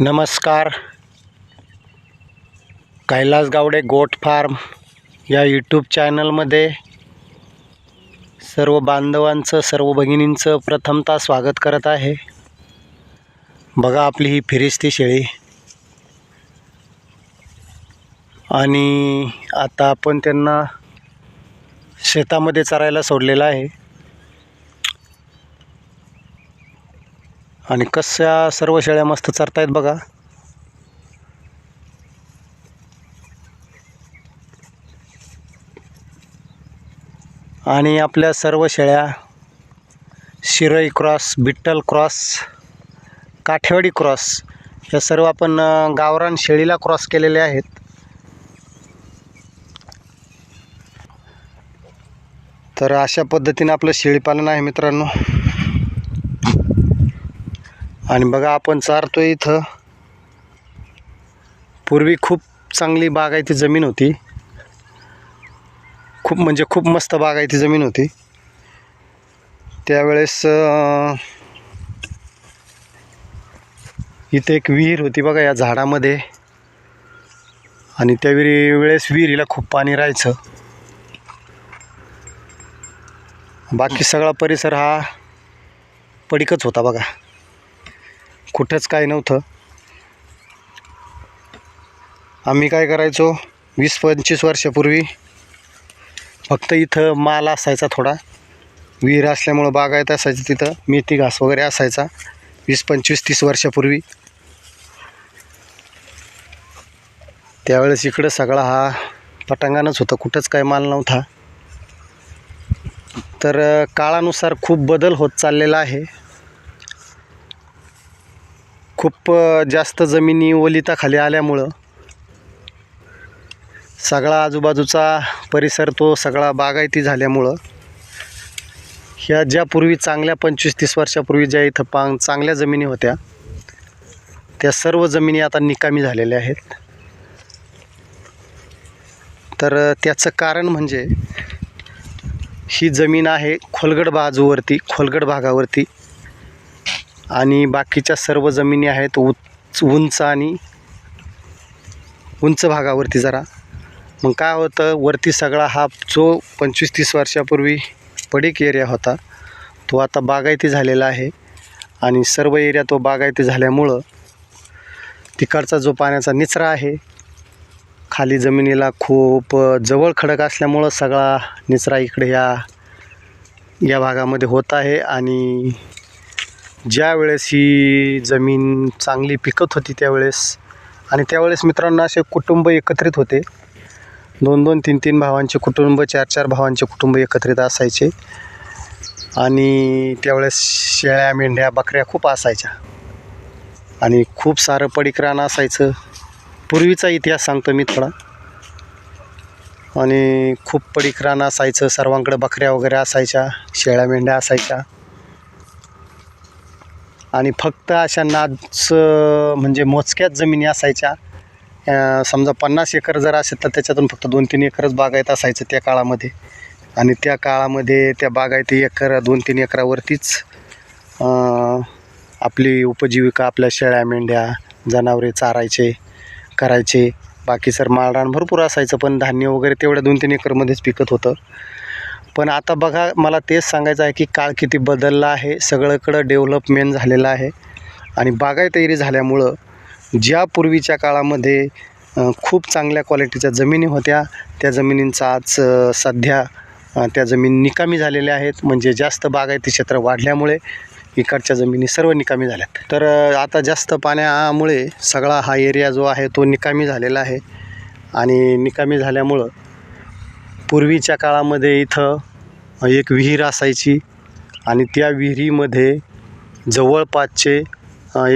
नमस्कार. Kailas Gawade goat farm या YouTube चॅनलमध्ये सर्व बांधवांचं सर्व भगिनींचं प्रथमतः स्वागत करत आहे. बघा आपली ही फिरिस्ती शेळी. आणि आता आपण त्यांना शेतामध्ये चरायला सोडलेलं आहे. आणि कशा सर्व शेळ्या मस्त चरतायत बघा. आणि आपल्या सर्व शेळ्या शिरई cross Beetal cross Kathiawadi cross या सर्व आपण गावरान शेळीला क्रॉस केलेले आहेत. तर अशा पद्धतीने आपलं शेळीपालन आहे मित्रांनो. आणि बघा आपण चारतो इथं. पूर्वी खूप चांगली बागायती जमीन होती. खूप म्हणजे खूप मस्त बागायती जमीन होती. त्यावेळेस इथे एक विहीर होती बघा या झाडामध्ये. आणि त्या विहिरी वेळेस विहिरीला खूप पाणी राहायचं. बाकी सगळा परिसर हा पडीकच होता बघा. कुठंच काय नव्हतं. आम्ही काय करायचो? वीस पंचवीस वर्षापूर्वी फक्त इथं माल असायचा थोडा. विहीर असल्यामुळं बागायत असायचं तिथं. मेथी घास वगैरे असायचा. वीस पंचवीस तीस वर्षापूर्वी. त्यावेळेस इकडं सगळा हा पटांगणच होता. कुठंच काय माल नव्हता. तर काळानुसार खूप बदल होत चाललेला आहे. खूप जास्त जमिनी ओलिताखाली आल्यामुळं सगळा आजूबाजूचा परिसर तो सगळा बागायती झाल्यामुळं ह्या ज्या पूर्वी चांगल्या पंचवीस तीस वर्षापूर्वी ज्या इथं पांग चांगल्या जमिनी होत्या त्या सर्व जमिनी आता निकामी झालेल्या आहेत. तर त्याचं कारण म्हणजे ही जमीन आहे खोलगड बाजूवरती खोलगड भागावरती. आणि बाकीच्या सर्व जमिनी आहेत उच उंच आणि उंच भागावरती जरा. मग काय होतं वरती सगळा हा जो पंचवीस तीस वर्षापूर्वी पडीक एरिया होता तो आता बागायती झालेला आहे. आणि सर्व एरिया तो बागायती झाल्यामुळं तिकडचा जो पाण्याचा निचरा आहे खाली जमिनीला खूप जवळ खडक असल्यामुळं सगळा निचरा इकडे या या भागामध्ये होत आहे. आणि ज्या वेळेस ही जमीन चांगली पिकत होती त्यावेळेस आणि त्यावेळेस मित्रांनो असे कुटुंब एकत्रित होते. दोन दोन तीन तीन भावांचे कुटुंब चार चार भावांचे कुटुंब एकत्रित असायचे. आणि त्यावेळेस शेळ्या मेंढ्या बकऱ्या खूप असायच्या. आणि खूप सारं पडिकरान असायचं. पूर्वीचा इतिहास सांगतो मी थोडा. आणि खूप पडीक रान असायचं. सर्वांकडे बकऱ्या वगैरे असायच्या शेळ्या मेंढ्या असायच्या. आणि फक्त अशा नाच म्हणजे मोजक्याच जमिनी असायच्या. समजा पन्नास एकर जर असेल तर त्याच्यातून फक्त दोन तीन एकरच बागायत असायचं त्या काळामध्ये. आणि त्या काळामध्ये त्या बागायती एकर दोन तीन एकरावरतीच आपली उपजीविका आपल्या शेळ्या मेंढ्या जनावरे चारायचे करायचे. बाकी सर माळरान भरपूर असायचं पण धान्य वगैरे तेवढ्या दोन तीन एकरमध्येच पिकत होतं. पण आता बघा मला तेच सांगायचं आहे की काळ किती बदलला आहे सगळंकडं डेव्हलपमेंट झालेलं आहे. आणि बागायतगिरी झाल्यामुळं ज्या पूर्वीच्या काळामध्ये खूप चांगल्या क्वालिटीच्या जमिनी होत्या त्या जमिनींचा आज सध्या त्या जमीन निकामी झालेल्या आहेत. म्हणजे जास्त बागायती क्षेत्र वाढल्यामुळे इकडच्या जमिनी सर्व निकामी झाल्यात. तर आता जास्त पाण्यामुळे सगळा हा एरिया जो आहे तो निकामी झालेला आहे. आणि निकामी झाल्यामुळं पूर्वीच्या काळामध्ये इथं एक विहीर असायची आणि त्या विहिरीमध्ये जवळपासचे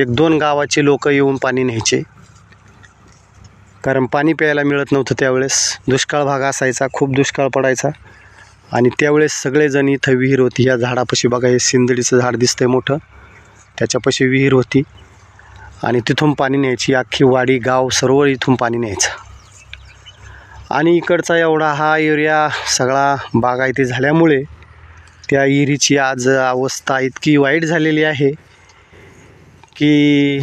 एक दोन गावाचे लोक येऊन पाणी न्यायचे. कारण पाणी प्यायला मिळत नव्हतं त्यावेळेस. दुष्काळ भाग असायचा खूप दुष्काळ पडायचा. आणि त्यावेळेस सगळेजण इथं विहीर होती. या झाडापाशी बघा हे सिंदडीचं झाड दिसतंय मोठं. त्याच्यापाशी विहीर होती. आणि तिथून पाणी न्यायची. अख्खी वाडी गाव सर्व इथून पाणी न्यायचं. आणि इकडचा एवढा हा एरिया सगळा बागायती झाल्यामुळे त्या विहिरीची आज अवस्था इतकी वाईट झालेली आहे की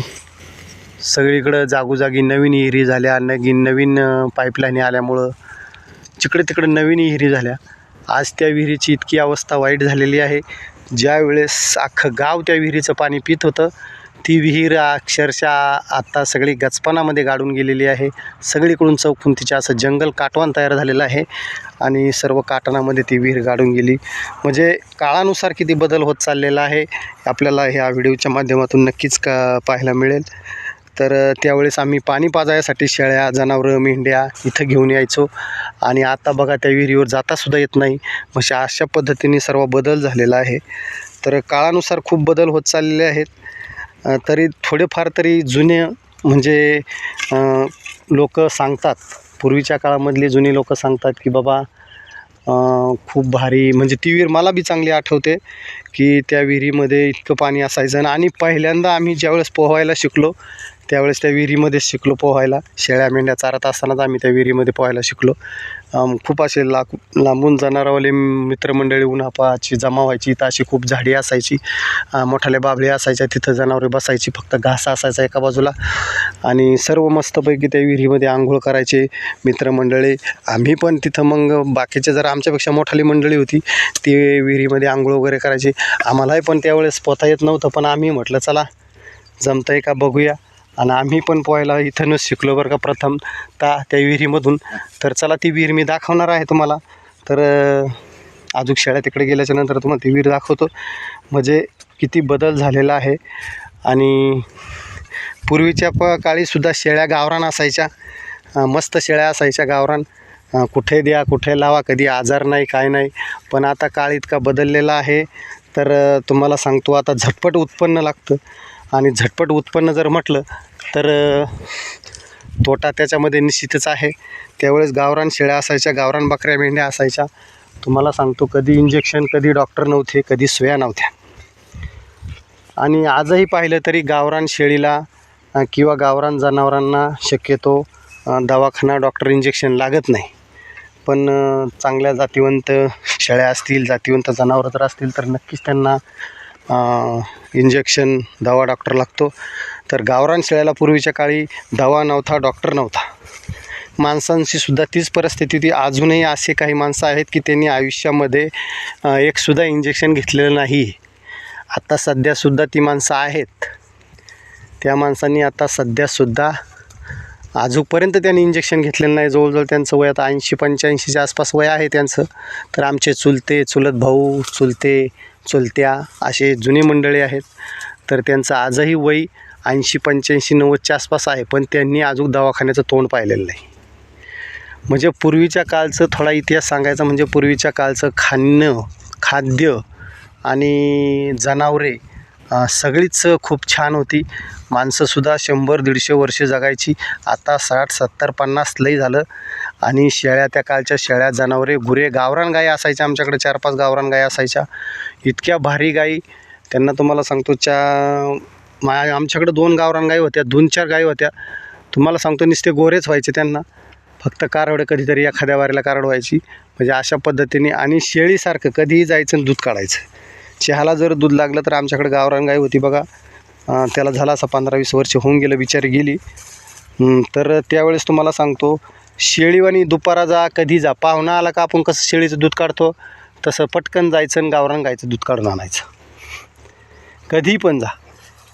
सगळीकडं जागोजागी नवीन इहिरी झाल्या नवीन नवीन पाईपलाईन आल्यामुळं जिकडे तिकडे नवीन विहिरी झाल्या. आज त्या विहिरीची इतकी अवस्था वाईट झालेली आहे. ज्या वेळेस अख्खं गाव त्या विहिरीचं पाणी पित होतं ती विहीर अक्षरशः आता सगळी गचपणामध्ये गाडून गेलेली आहे. सगळीकडून चौफुंतीच्या असं जंगल काटवान तयार झालेलं आहे आणि सर्व काटणामध्ये ती विहीर गाडून गेली. म्हणजे काळानुसार किती बदल होत चाललेला आहे आपल्याला ह्या व्हिडिओच्या माध्यमातून नक्कीच का पाहायला मिळेल. तर त्यावेळेस आम्ही पाणी पाजायसाठी शेळ्या जनावरं मेंढ्या इथं घेऊन यायचो. आणि आता बघा त्या विहिरीवर जातासुद्धा येत नाही. म्हणजे अशा पद्धतीने सर्व बदल झालेला आहे. तर काळानुसार खूप बदल होत चाललेले आहेत. तरी थोडेफार तरी जुने म्हणजे लोक सांगतात. पूर्वीच्या काळामधली जुनी लोक सांगतात की बाबा खूप भारी म्हणजे ती विहीर मला बी चांगली आठवते की त्या विहिरीमध्ये इतकं पाणी असायचं आणि पहिल्यांदा आम्ही ज्यावेळेस पोहायला शिकलो त्यावेळेस त्या विहिरीमध्येच शिकलो पोहायला. शेळ्या मेंढ्या चारत असतानाच आम्ही त्या विहिरीमध्ये पोहायला शिकलो. खूप असे लाक लांबून जाणारावाले मित्रमंडळी उन्हापाची जमा व्हायची तर अशी खूप झाडी असायची. मोठाले बाबळे असायच्या तिथं जनावरे बसायची फक्त घास असायचा एका बाजूला. आणि सर्व मस्तपैकी त्या विहिरीमध्ये आंघोळ करायचे मित्रमंडळी. आम्ही पण तिथं मग बाकीचे जर आमच्यापेक्षा मोठाली मंडळी होती ती विहिरीमध्ये आंघोळ वगैरे करायची. आम्हालाही पण त्यावेळेस पोहता येत नव्हतं पण आम्ही म्हटलं चला जमतं आहे का बघूया. आणि आम्ही पण पोहायला इथूनच शिकलो बरं का प्रथम ता त्या विहिरीमधून. तर चला ती विहीर मी दाखवणार आहे तुम्हाला. तर अं, अजून शेळ्या तिकडे गेल्याच्यानंतर तुम्हाला ती विहीर दाखवतो. म्हणजे किती बदल झालेला आहे. आणि पूर्वीच्या प काळीसुद्धा शेळ्या गावरान असायच्या. मस्त शेळ्या असायच्या गावरान. कुठे द्या कुठे लावा कधी आजार नाही काय नाही. पण आता काळ इतका बदललेला आहे. तर तुम्हाला सांगतो आता झटपट उत्पन्न लागतं. आणि झटपट उत्पन्न जर म्हटलं तर तोटा त्याच्यामध्ये निश्चितच आहे. त्यावेळेस गावरान शेळ्या असायच्या गावरान बकऱ्या मेंढ्या असायच्या. तुम्हाला सांगतो कधी इंजेक्शन कधी डॉक्टर नव्हते कधी सोया नव्हत्या. आणि आजही पाहिलं तरी गावरान शेळीला किंवा गावरान जनावरांना शक्यतो दवाखाना डॉक्टर इंजेक्शन लागत नाही. पण चांगल्या जातीवंत शेळ्या असतील जातीवंत जनावरं जर असतील तर नक्कीच त्यांना इंजेक्शन दवा डॉक्टर लागतो. तर गावरान शेळ्याला पूर्वीच्या काळी दवा नव्हता डॉक्टर नव्हता. माणसांची सुद्धा तीच परिस्थिती होती. अजूनही असे काही माणसं आहेत की त्यांनी आयुष्यामध्ये एकसुद्धा इंजेक्शन घेतलेलं नाही. आत्ता सध्यासुद्धा ती माणसं आहेत. त्या माणसांनी आता सध्यासुद्धा आजूपर्यंत त्यांनी इंजेक्शन घेतलेलं नाही. जवळजवळ त्यांचं वय आता ऐंशी पंच्याऐंशीच्या आसपास वय आहे त्यांचं. तर आमचे चुलते चुलत भाऊ चुलते चुलत्या असे जुने मंडळी आहेत. तर त्यांचं आजही वय ऐंशी पंच्याऐंशी नव्वदच्या आसपास आहे पण त्यांनी अजून दवाखान्याचं तोंड पाहिलेलं नाही. म्हणजे पूर्वीच्या काळचं थोडा इतिहास सांगायचा म्हणजे पूर्वीच्या काळचं खाणं खाद्य आणि जनावरे सगळीच खूप छान होती. माणसंसुद्धा शंभर दीडशे वर्षे जगायची. आता साठ सत्तर पन्नास लई झालं. आणि शेळ्या त्या काळच्या शेळ्या जनावरे गुरे गावरान गाई असायच्या आमच्याकडे चार पाच गावरान गाई असायच्या. इतक्या भारी गाई त्यांना तुम्हाला सांगतो च्या मा आमच्याकडे दोन गावरान गाई होत्या दोन चार गाई होत्या. तुम्हाला सांगतो नुसते गोरेच व्हायचे त्यांना. फक्त कारवडे कधीतरी एखाद्या वारीला कारड व्हायची. म्हणजे अशा पद्धतीने आणि शेळीसारखं कधीही जायचं आणि दूध काढायचं. चहाला जर दूध लागलं तर आमच्याकडे गावरान गाई होती बघा. त्याला झाला असं पंधरा वीस वर्ष होऊन गेलं बिचारी गेली. तर त्यावेळेस तुम्हाला सांगतो शेळीवानी दुपारा जा कधी जा. पाहुणा आला का आपण कसं शेळीचं दूध काढतो? तसं पटकन जायचं आणि गावरान गायचं दूध काढून आणायचं. कधी पण जा.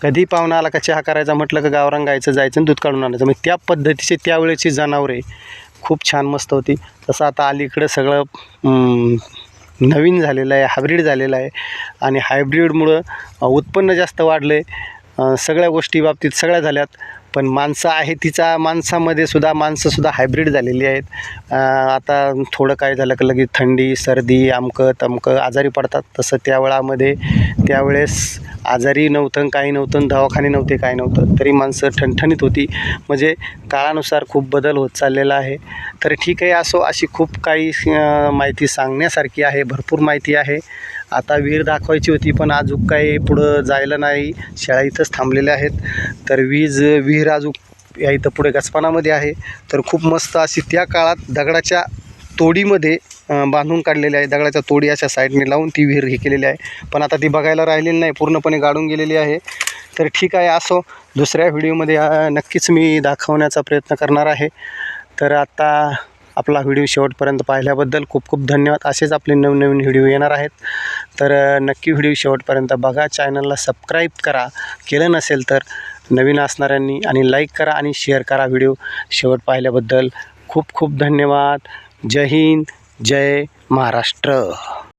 कधी पाहुणा आला का चहा करायचा म्हटलं का गावरान गायचं जायचं आणि दूध काढून आणायचं. मग त्या पद्धतीचे त्यावेळेची जनावरे खूप छान मस्त होती. तसं आता अलीकडं सगळं नवीन झालेलं आहे हायब्रीड झालेलं आहे. आणि हायब्रीडमुळं उत्पन्न जास्त वाढलं आहे सगळ्या गोष्टी बाबतीत सगळ्या झाल्यात. पण माणसं आहे तिचा माणसामध्ये सुद्धा माणसंसुद्धा हायब्रीड झालेली आहेत. आता थोडं काय झालं का लगेच थंडी सर्दी आमकं तमकं आजारी पडतात. तसं त्या वेळामध्ये त्यावेळेस आजारी नव्हतं काही नव्हतं दवाखाने नव्हते काय नव्हतं. तरी माणसं ठणठणीत होती. म्हणजे काळानुसार खूप बदल होत चाललेला आहे. तर ठीक आहे असो अशी खूप काही माहिती सांगण्यासारखी आहे. भरपूर माहिती आहे. आता विहीर दाखवायची होती पण अजून काही पुढं जायला नाही. शाळा इथंच थांबलेल्या आहेत. तर वीज विहीर अजून या इथं पुढे गचपानामध्ये आहे. तर खूप मस्त अशी त्या काळात दगडाच्या तोडीमध्ये बांधून काढलेली आहे. दगडाच्या तोडी अशा साईडने लावून ती विहीर हे केलेली आहे. पण आता ती बघायला राहिलेली नाही पूर्णपणे गाडून गेलेली आहे. तर ठीक आहे असो. दुसऱ्या व्हिडिओमध्ये नक्कीच मी दाखवण्याचा प्रयत्न करणार आहे. तर आता आपला व्हिडिओ शेवटपर्यंत पाहिल्याबद्दल खूप खूप धन्यवाद. असेच आपले नवनवीन व्हिडिओ येणार आहेत. तर नक्की व्हिडिओ शेवटपर्यंत बघा. चॅनलला सबस्क्राईब करा. केलं नसेल तर नवीन असणाऱ्यांनी आणि लाईक करा आणि शेअर करा व्हिडिओ शेवट पाहिल्याबद्दल खूप खूप धन्यवाद. जय हिंद जय महाराष्ट्र.